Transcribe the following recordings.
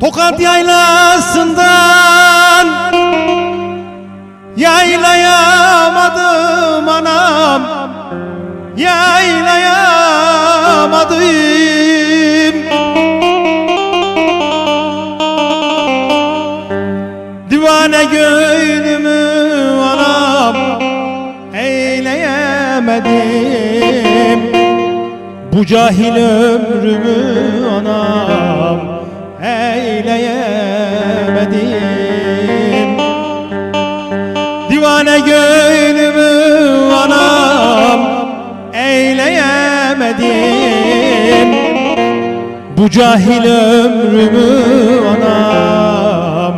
Tokat yaylasından Yaylayamadım anam Yaylayamadım. Divane gönlümü anam Eyleyemedim Bu cahil ömrümü anam Eyleyemedim Divane gönlümü anam Eyleyemedim Bu cahil ömrümü anam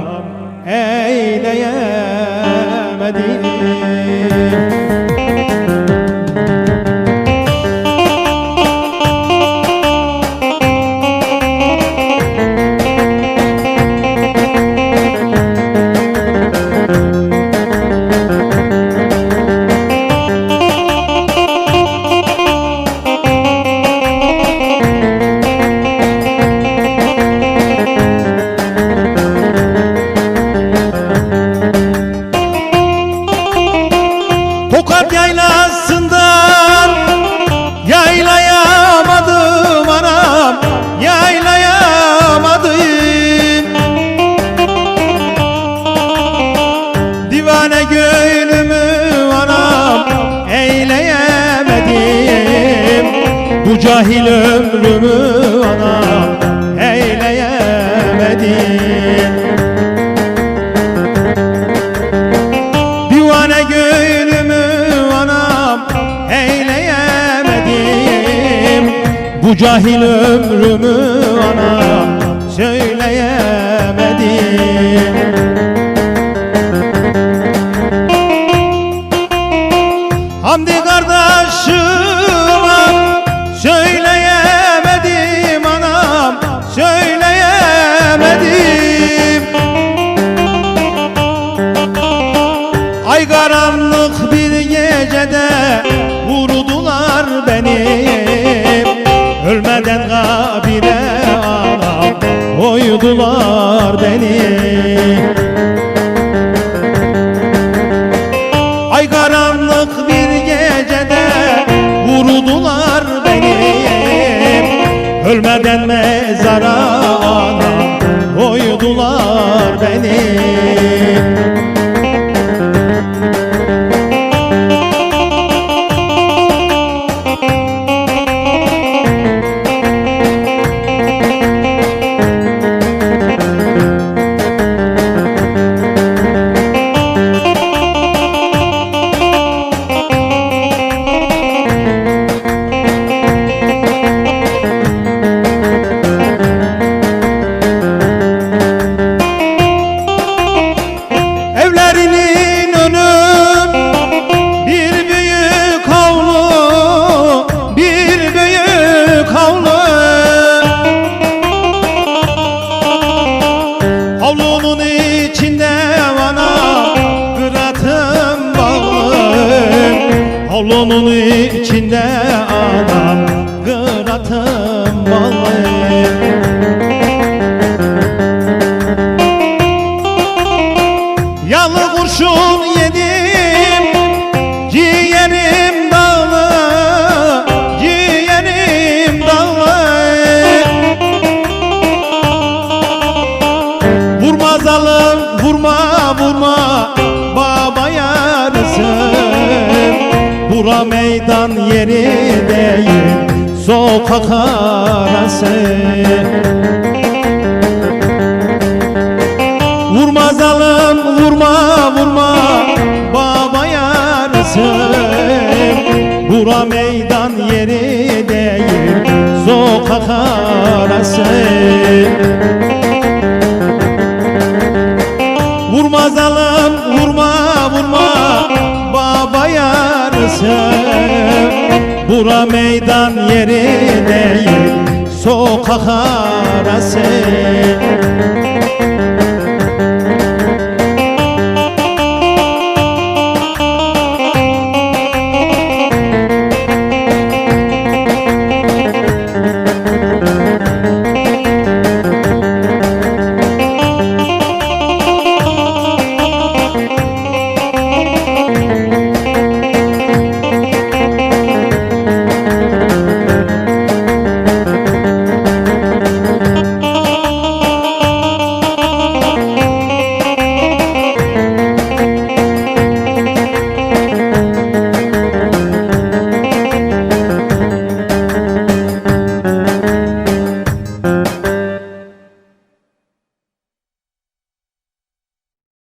Eyleyemedim Cahil ömrümü anam Eyleyemedim Divane gönlümü anam eyleyemedim Bu cahil ömrümü Havlunun içinde Bura meydan yeri değil Sokak arası. Vurma zalim vurma vurma Baba yarısın Bura meydan yeri değil Sokak arası Bura meydan yeri değil Sokak arası